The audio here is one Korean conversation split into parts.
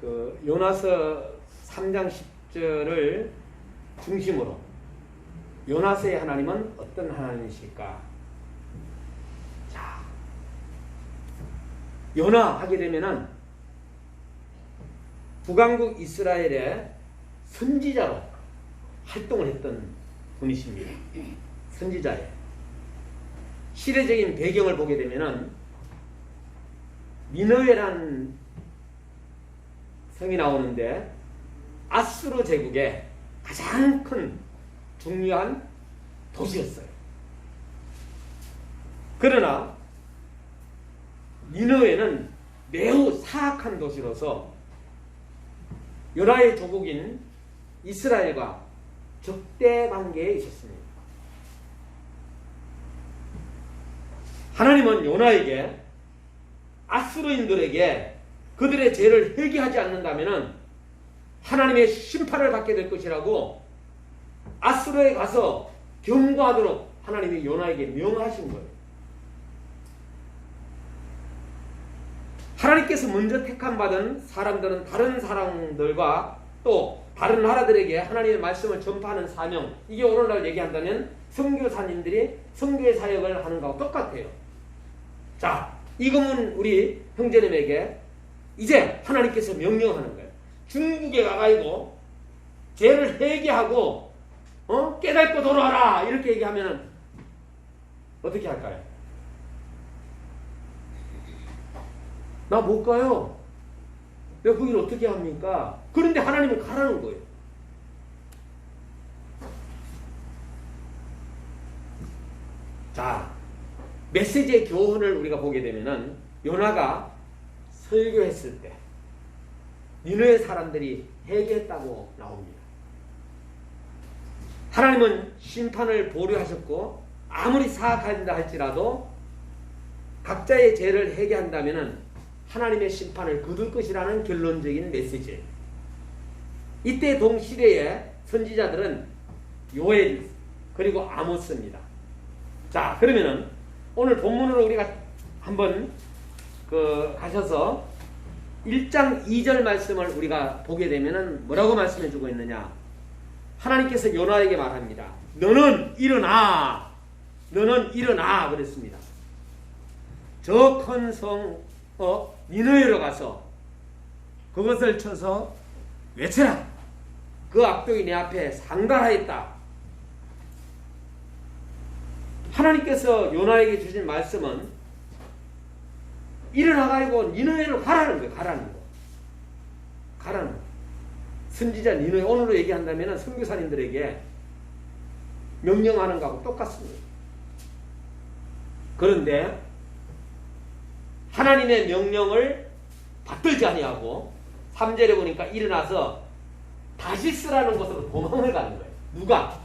그 요나서 3장 10절을 중심으로 요나서의 하나님은 어떤 하나님이실까? 자, 요나 하게 되면은 북왕국 이스라엘의 선지자로 활동을 했던 분이십니다. 선지자예요. 시대적인 배경을 보게 되면은 니느웨라는 성이 나오는데 아수르 제국의 가장 큰 중요한 도시였어요. 그러나 니느웨는 매우 사악한 도시로서 요나의 조국인 이스라엘과 적대 관계에 있었습니다. 하나님은 요나에게 아수르인들에게 그들의 죄를 회개하지 않는다면 하나님의 심판을 받게 될 것이라고 아수르에 가서 경고하도록 하나님이 요나에게 명하신 거예요. 하나님께서 먼저 택함 받은 사람들은 다른 사람들과 또 다른 나라들에게 하나님의 말씀을 전파하는 사명 이게 오늘날 얘기한다면 선교사님들이 선교의 사역을 하는 거하고 똑같아요. 자, 이거는 우리 형제님에게 이제 하나님께서 명령하는 거예요. 중국에 가가지고 죄를 회개하고 어? 깨닫고 돌아와라 이렇게 얘기하면은 어떻게 할까요? 나 못 가요. 내가 거기를 어떻게 합니까? 그런데 하나님은 가라는 거예요. 자, 메시지의 교훈을 우리가 보게 되면은 요나가 설교했을 때 니느의 사람들이 회개했다고 나옵니다. 하나님은 심판을 보류하셨고 아무리 사악한다 할지라도 각자의 죄를 회개한다면은 하나님의 심판을 거둘 것이라는 결론적인 메시지예요. 이때 동시대의 선지자들은 요엘 그리고 아모스입니다. 자 그러면은 오늘 본문으로 우리가 한번 그 가셔서 1장 2절 말씀을 우리가 보게 되면은 뭐라고 말씀해 주고 있느냐? 하나님께서 요나에게 말합니다. 너는 일어나. 너는 일어나 그랬습니다. 저 큰 성 어, 니느웨로 가서 그것을 쳐서 외쳐라. 그 악독이 내 앞에 상달하였다. 하나님께서 요나에게 주신 말씀은 일어나가지고 니느웨로 가라는 거예요. 가라는 거. 가라는 거. 선지자 니느웨 오늘로 얘기한다면 선교사님들에게 명령하는 거하고 똑같습니다. 그런데 하나님의 명령을 받들지 아니하고 3절에 보니까 일어나서 다시 쓰라는 곳으로 도망을 가는 거예요. 누가?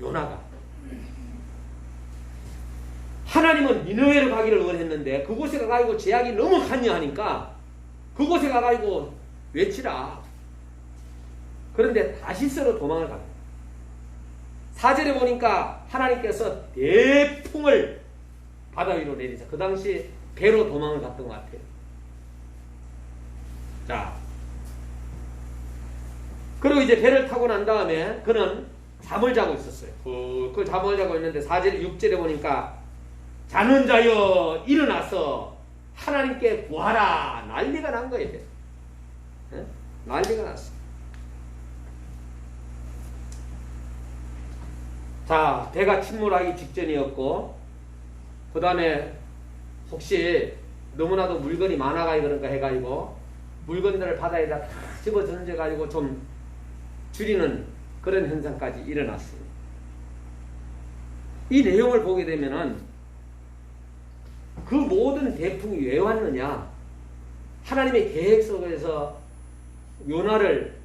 요나가. 하나님은 니느웨로 가기를 원했는데 그곳에 가가지고 제약이 너무 간여하니까 그곳에 가가지고 외치라. 그런데 다시스로 도망을 갑니다. 사절에 보니까 하나님께서 대풍을 바다 위로 내리자. 그 당시 배로 도망을 갔던 것 같아요. 자. 그리고 이제 배를 타고 난 다음에 그는 잠을 자고 있었어요. 그 잠을 자고 있는데 4절, 6절에 보니까 자는 자여 일어나서 하나님께 구하라 난리가 난 거예요. 네? 난리가 났어. 자 배가 침몰하기 직전이었고 그 다음에 혹시 너무나도 물건이 많아가지고 그런가 해가지고 물건들을 바다에다 다 집어 던져가지고 좀 줄이는 그런 현상까지 일어났습니다. 이 내용을 보게 되면은 그 모든 대풍이 왜 왔느냐? 하나님의 계획 속에서 요나를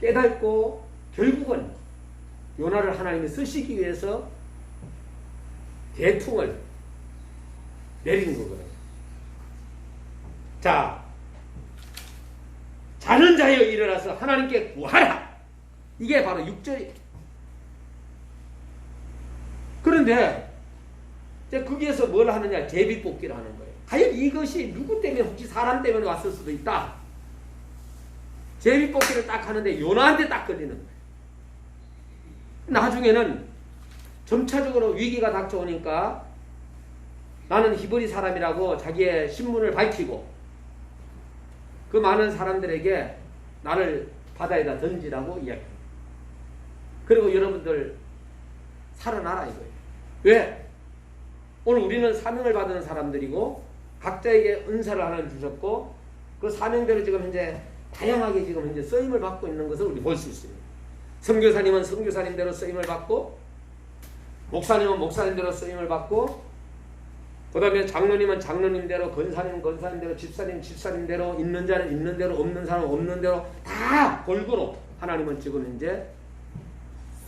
깨닫고 결국은 요나를 하나님이 쓰시기 위해서 대풍을 내리는 거거든요. 자, 자는 자여 일어나서 하나님께 구하라. 이게 바로 6절이에요. 그런데 이제 거기에서 뭘 하느냐? 제비뽑기를 하는 거예요. 과연 이것이 누구 때문에 혹시 사람 때문에 왔을 수도 있다. 제비뽑기를 딱 하는데 요나한테 딱 걸리는 거예요. 나중에는 점차적으로 위기가 닥쳐오니까 나는 히브리 사람이라고 자기의 신분을 밝히고 그 많은 사람들에게 나를 바다에다 던지라고 이야기합니다. 그리고 여러분들 살아나라 이거예요. 왜? 오늘 우리는 사명을 받은 사람들이고 각자에게 은사를 하나 주셨고 그 사명대로 지금 현재 다양하게 지금 현재 쓰임을 받고 있는 것을 우리 볼 수 있습니다. 선교사님은 선교사님대로 쓰임을 받고 목사님은 목사님대로 쓰임을 받고 그 다음에 장로님은 장로님대로 건사님은 건사님대로 집사님 집사님대로 있는 자는 있는 대로 없는 사람은 없는 대로 다 골고루 하나님은 지금 이제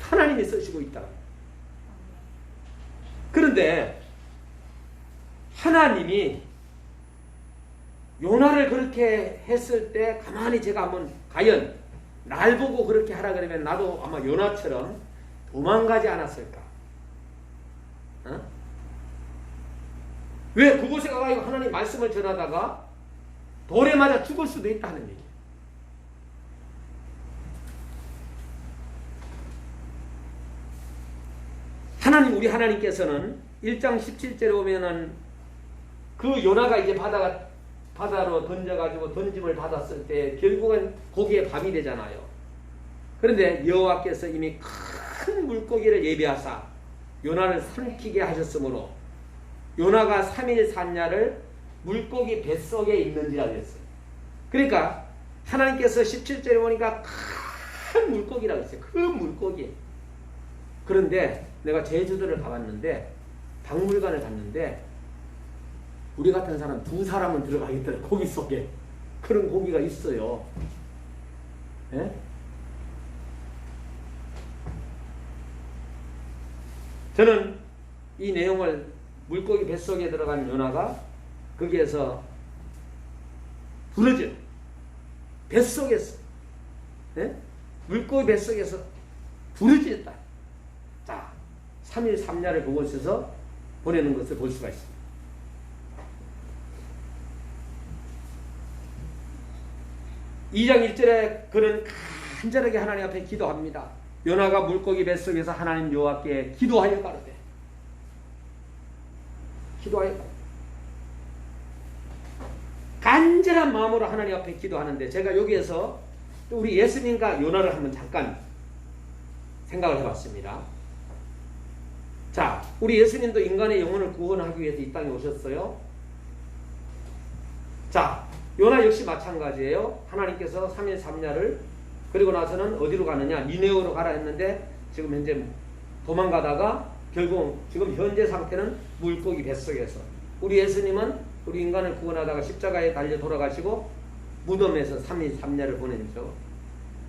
하나님이 쓰시고 있다. 그런데 하나님이 요나를 그렇게 했을 때 가만히 제가 한번 과연 날 보고 그렇게 하라 그러면 나도 아마 요나처럼 도망가지 않았을까? 어? 왜 그곳에 가가지고 하나님 말씀을 전하다가 돌에 맞아 죽을 수도 있다는 얘기예요. 하나님 우리 하나님께서는 1장 17절에 보면은 그 요나가 이제 바다가 바다로 던져가지고 던짐을 받았을 때 결국은 고기에 밤이 되잖아요. 그런데 여호와께서 이미 큰 물고기를 예비하사 요나를 삼키게 하셨으므로 요나가 3일 3야를 물고기 뱃속에 있는지라 그랬어요. 그러니까 하나님께서 17절에 보니까 큰 물고기라고 했어요. 큰 물고기. 그런데 내가 제주도를 가봤는데 박물관을 갔는데 우리 같은 사람 두 사람은 들어가겠더라 고기 속에 그런 고기가 있어요. 예? 저는 이 내용을 물고기 뱃속에 들어간 요나가 거기에서 부러져 뱃속에서 예? 물고기 뱃속에서 부러졌다. 자, 3일 3야를 그곳에서 보내는 것을 볼 수가 있습니다. 2장 1절에 그는 간절하게 하나님 앞에 기도합니다. 요나가 물고기 뱃속에서 하나님 여호와께 기도하여 가로되 기도하여 가로되 간절한 마음으로 하나님 앞에 기도하는데 제가 여기에서 우리 예수님과 요나를 한번 잠깐 생각을 해봤습니다. 자, 우리 예수님도 인간의 영혼을 구원하기 위해서 이 땅에 오셨어요. 자, 요나 역시 마찬가지예요. 하나님께서 3일 3야를 그리고 나서는 어디로 가느냐? 니네오로 가라 했는데 지금 현재 도망가다가 결국 지금 현재 상태는 물고기 뱃속에서 우리 예수님은 우리 인간을 구원하다가 십자가에 달려 돌아가시고 무덤에서 3일 3야를 보내죠.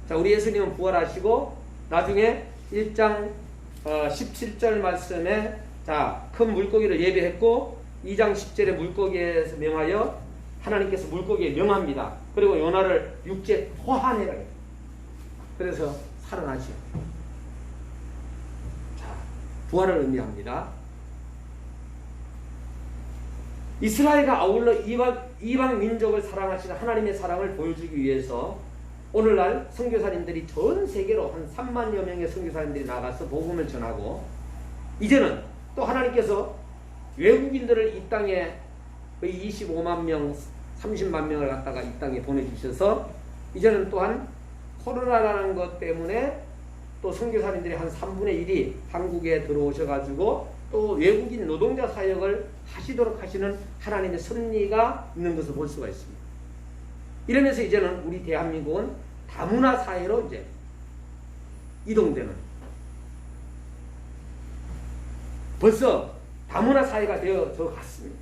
자, 우리 예수님은 부활하시고 나중에 1장 어, 17절 말씀에 자, 큰 물고기를 예배했고 2장 10절에 물고기에서 명하여 하나님께서 물고기에 명합니다. 그리고 요나를 육지에 토하내라. 그래서 살아나죠. 자, 부활을 의미합니다. 이스라엘과 아울러 이방, 이방 민족을 사랑하시는 하나님의 사랑을 보여주기 위해서 오늘날 선교사님들이 전 세계로 한 3만여 명의 선교사님들이 나가서 복음을 전하고 이제는 또 하나님께서 외국인들을 이 땅에 거의 25만 명, 30만 명을 갖다가 이 땅에 보내주셔서 이제는 또한 코로나라는 것 때문에 또 선교사님들이 한 3분의 1이 한국에 들어오셔가지고 또 외국인 노동자 사역을 하시도록 하시는 하나님의 섭리가 있는 것을 볼 수가 있습니다. 이러면서 이제는 우리 대한민국은 다문화 사회로 이제 이동되는 벌써 다문화 사회가 되어져 갔습니다.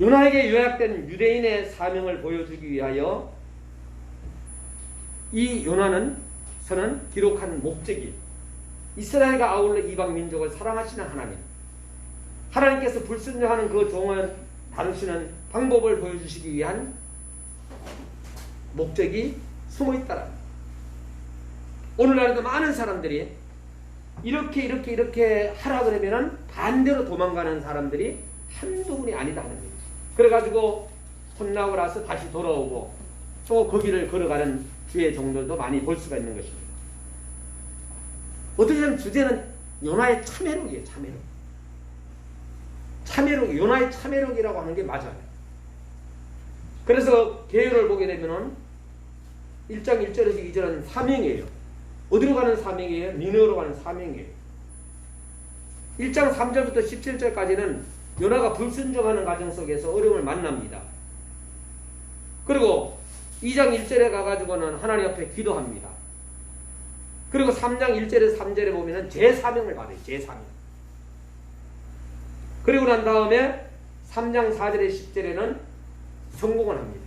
요나에게 요약된 유대인의 사명을 보여주기 위하여 이 요나는 서는 기록한 목적이 이스라엘과 아울러 이방 민족을 사랑하시는 하나님 하나님께서 불순종하는 그 종을 다루시는 방법을 보여주시기 위한 목적이 숨어 있다라. 오늘날에도 많은 사람들이 이렇게 이렇게 이렇게 하라 그러면은 반대로 도망가는 사람들이 한두 분이 아니다 하는 거예요. 그래가지고 혼나고 나서 다시 돌아오고 또 거기를 걸어가는 주의 종들도 많이 볼 수가 있는 것입니다. 어떻게 보면 주제는 요나의 참회록이에요. 참회록. 참회록, 요나의 참회록이라고 하는 게 맞아요. 그래서 계율을 보게 되면은 1장 1절에서 2절은 사명이에요. 어디로 가는 사명이에요? 니느로 가는 사명이에요. 1장 3절부터 17절까지는 요나가 불순종하는 과정 속에서 어려움을 만납니다. 그리고 2장 1절에 가가지고는 하나님 앞에 기도합니다. 그리고 3장 1절에서 3절에 보면은 제 사명을 받아요. 제 사명. 그리고 난 다음에 3장 4절에 10절에는 성공을 합니다.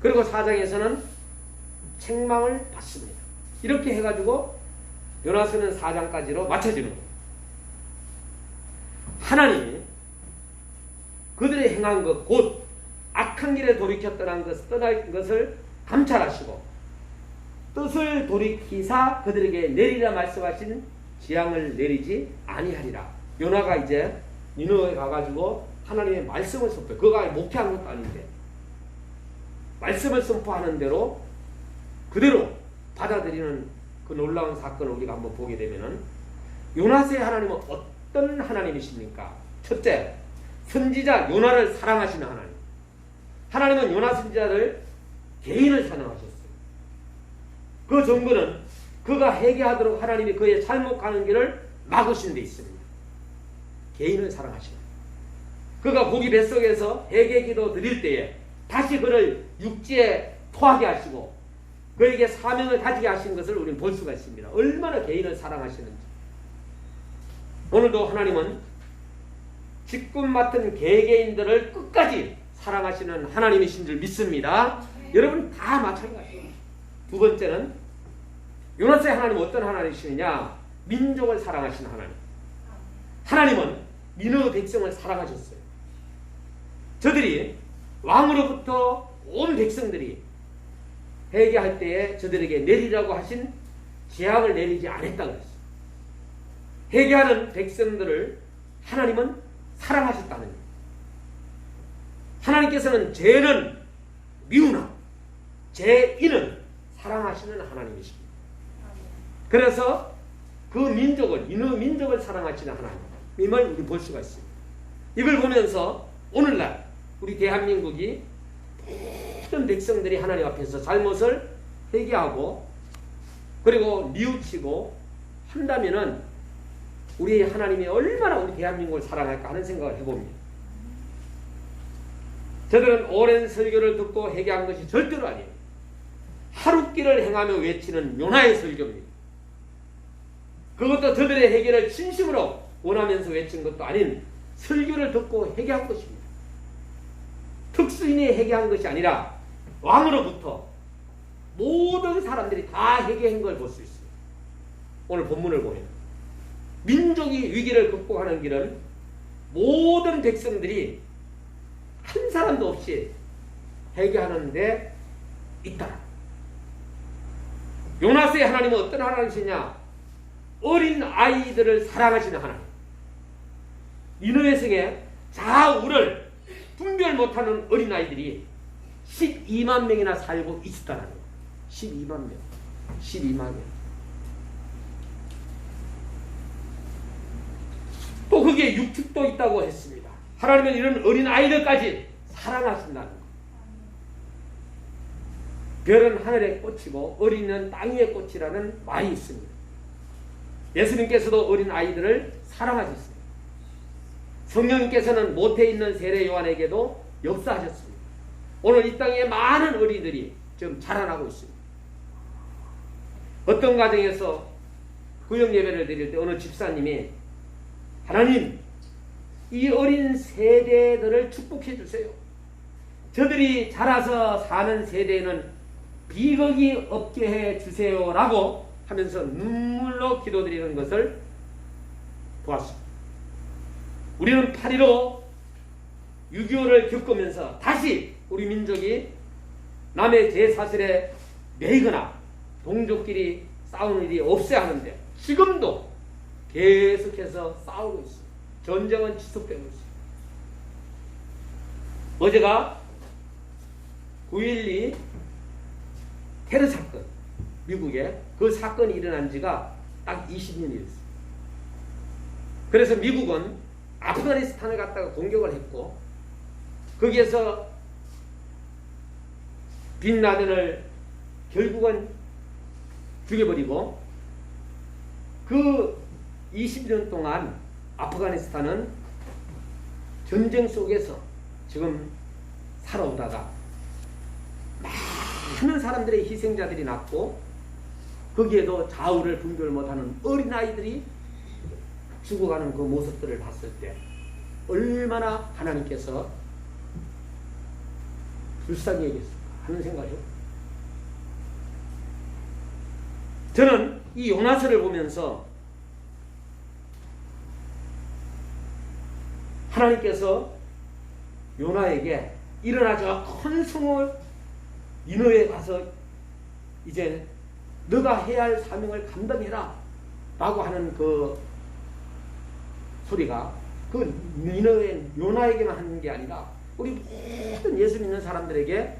그리고 4장에서는 책망을 받습니다. 이렇게 해가지고 요나서는 4장까지로 맞춰지는 거예요. 하나님이 그들의 행한 것, 곧 악한 길에 돌이켜 떠난 것, 떠난 것을 감찰하시고 뜻을 돌이키사 그들에게 내리라 말씀하신 지향을 내리지 아니하리라. 요나가 이제 니느웨 가가지고 하나님의 말씀을 선포해. 그가 목회한 것도 아닌데 말씀을 선포하는 대로 그대로 받아들이는 그 놀라운 사건을 우리가 한번 보게 되면은 요나스의 하나님은 어떤 하나님이십니까? 첫째, 선지자 요나를 사랑하시는 하나님. 하나님은 요나 선지자를 개인을 사랑하셨어요. 그 정부는 그가 회개하도록 하나님이 그의 잘못 가는 길을 막으신 데 있습니다. 개인을 사랑하시는 그가 고기 뱃속에서 회개 기도 드릴 때에 다시 그를 육지에 토하게 하시고 그에게 사명을 가지게 하신 것을 우리는 볼 수가 있습니다. 얼마나 개인을 사랑하시는지. 오늘도 하나님은 직분 맡은 개개인들을 끝까지 사랑하시는 하나님이신 줄 믿습니다. 여러분 다 마찬가지예요. 두 번째는 요나스의 하나님은 어떤 하나님이시느냐? 민족을 사랑하시는 하나님. 하나님은 민의 백성을 사랑하셨어요. 저들이 왕으로부터 온 백성들이 회개할 때에 저들에게 내리라고 하신 재앙을 내리지 않았다 그랬어요. 회개하는 백성들을 하나님은 사랑하셨다는 거예요. 하나님께서는 죄는 미우나 죄인은 사랑하시는 하나님이십니다. 그래서 그 민족을 이느 민족을 사랑하시는 하나님임을 우리 볼 수가 있습니다. 이걸 보면서 오늘날 우리 대한민국이 모든 백성들이 하나님 앞에서 잘못을 회개하고 그리고 뉘우치고 한다면은 우리 하나님이 얼마나 우리 대한민국을 사랑할까 하는 생각을 해봅니다. 저들은 오랜 설교를 듣고 회개한 것이 절대로 아니에요. 하루길을 행하며 외치는 요나의 설교입니다. 그것도 저들의 회개를 진심으로 원하면서 외친 것도 아닌 설교를 듣고 회개한 것입니다. 특수인이 회개한 것이 아니라 왕으로부터 모든 사람들이 다 회개한 걸 볼 수 있어요. 오늘 본문을 보면 민족이 위기를 극복하는 길은 모든 백성들이 한 사람도 없이 회개하는데 있다. 요나스의 하나님은 어떤 하나님이시냐? 어린 아이들을 사랑하시는 하나님. 니느웨 성에 좌우를 분별 못하는 어린 아이들이 12만 명이나 살고 있었다는 거예요. 12만 명. 12만 명. 또 거기에 육축도 있다고 했습니다. 하나님은 이런 어린 아이들까지 사랑하신다는 거. 별은 하늘의 꽃이고 어린이는 땅 위의 꽃이라는 말이 있습니다. 예수님께서도 어린 아이들을 사랑하셨습니다. 성령님께서는 모태 있는 세례 요한에게도 역사하셨습니다. 오늘 이 땅에 많은 어린이들이 지금 자라나고 있습니다. 어떤 가정에서 구역 예배를 드릴 때 어느 집사님이 하나님 이 어린 세대들을 축복해 주세요. 저들이 자라서 사는 세대는 비극이 없게 해 주세요라고 하면서 눈물로 기도드리는 것을 보았습니다. 우리는 8.15 6.25를 겪으면서 다시 우리 민족이 남의 제사슬에 매이거나 동족끼리 싸우는 일이 없어야 하는데 지금도 계속해서 싸우고 있어요. 전쟁은 지속되고 있어요. 어제가 9.12 테러 사건, 미국에 그 사건이 일어난 지가 딱 20년이 됐어요. 그래서 미국은 아프가니스탄을 갖다가 공격을 했고, 거기에서 빈라덴을 결국은 죽여버리고, 그 20년 동안 아프가니스탄은 전쟁 속에서 지금 살아오다가 많은 사람들의 희생자들이 났고 거기에도 좌우를 분별 못하는 어린아이들이 죽어가는 그 모습들을 봤을 때 얼마나 하나님께서 불쌍히 여겼을까 하는 생각이요. 저는 이 요나서를 보면서 하나님께서 요나에게 일어나자 큰 성을 니너에 가서 이제 너가 해야 할 사명을 감당해라 라고 하는 그 소리가 그 니너의 요나에게만 하는 게 아니라 우리 모든 예수 믿는 사람들에게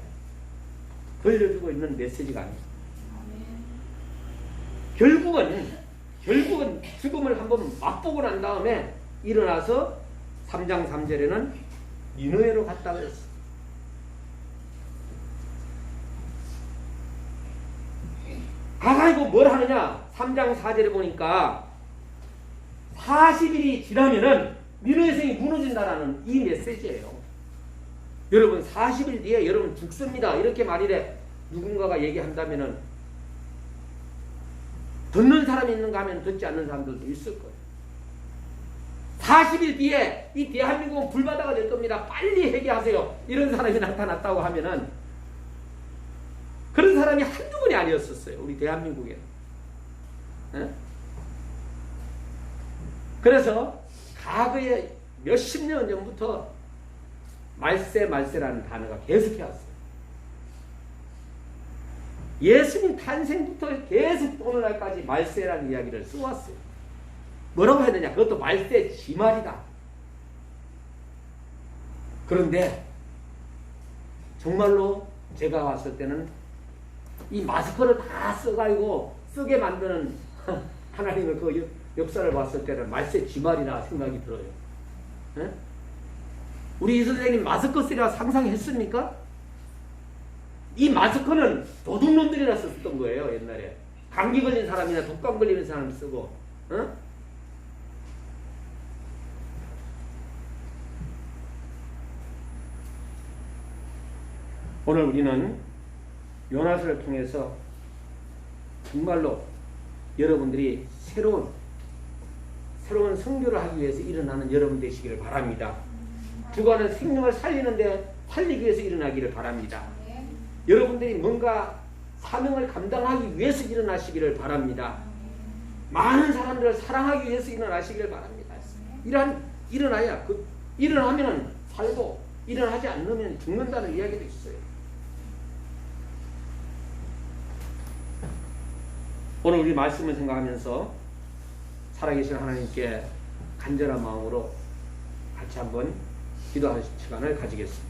들려주고 있는 메시지가 아닙니다. 결국은 결국은 죽음을 한번 맛보고 난 다음에 일어나서 3장 3절에는 니느웨로 갔다 그랬어. 가가지고 뭘 하느냐? 3장 4절에 보니까 40일이 지나면은 니느웨 성이 무너진다라는 이 메시지예요. 여러분 40일 뒤에 여러분 죽습니다. 이렇게 말이래 누군가가 얘기한다면은 듣는 사람이 있는가 하면 듣지 않는 사람들도 있을 거예요. 40일 뒤에 이 대한민국은 불바다가 될 겁니다. 빨리 회개하세요. 이런 사람이 나타났다고 하면은 그런 사람이 한두 분이 아니었었어요. 우리 대한민국에. 에? 그래서 과거에 몇십 년 전부터 말세 말세라는 단어가 계속해 왔어요. 예수님 탄생부터 계속 오늘날까지 말세라는 이야기를 써왔어요. 뭐라고 해야 되냐? 그것도 말세 지말이다. 그런데 정말로 제가 왔을 때는 이 마스크를 다 써가지고 쓰게 만드는 하나님의 그 역사를 봤을 때는 말세 지말이라 생각이 들어요. 에? 우리 이 선생님 마스크 쓰리라 상상했습니까? 이 마스크는 도둑놈들이라 썼던 거예요 옛날에 감기 걸린 사람이나 독감 걸리는 사람 쓰고 어? 오늘 우리는 요나스를 통해서 정말로 여러분들이 새로운 새로운 성교를 하기 위해서 일어나는 여러분 되시기를 바랍니다. 주관은 생명을 살리는데 살리기 위해서 일어나기를 바랍니다. 여러분들이 뭔가 사명을 감당하기 위해서 일어나시기를 바랍니다. 많은 사람들을 사랑하기 위해서 일어나시기를 바랍니다. 일한 일어나야 그 일어나면은 살고 일어나지 않으면 죽는다는 이야기도 있어요. 오늘 우리 말씀을 생각하면서 살아계신 하나님께 간절한 마음으로 같이 한번 기도하는 시간을 가지겠습니다.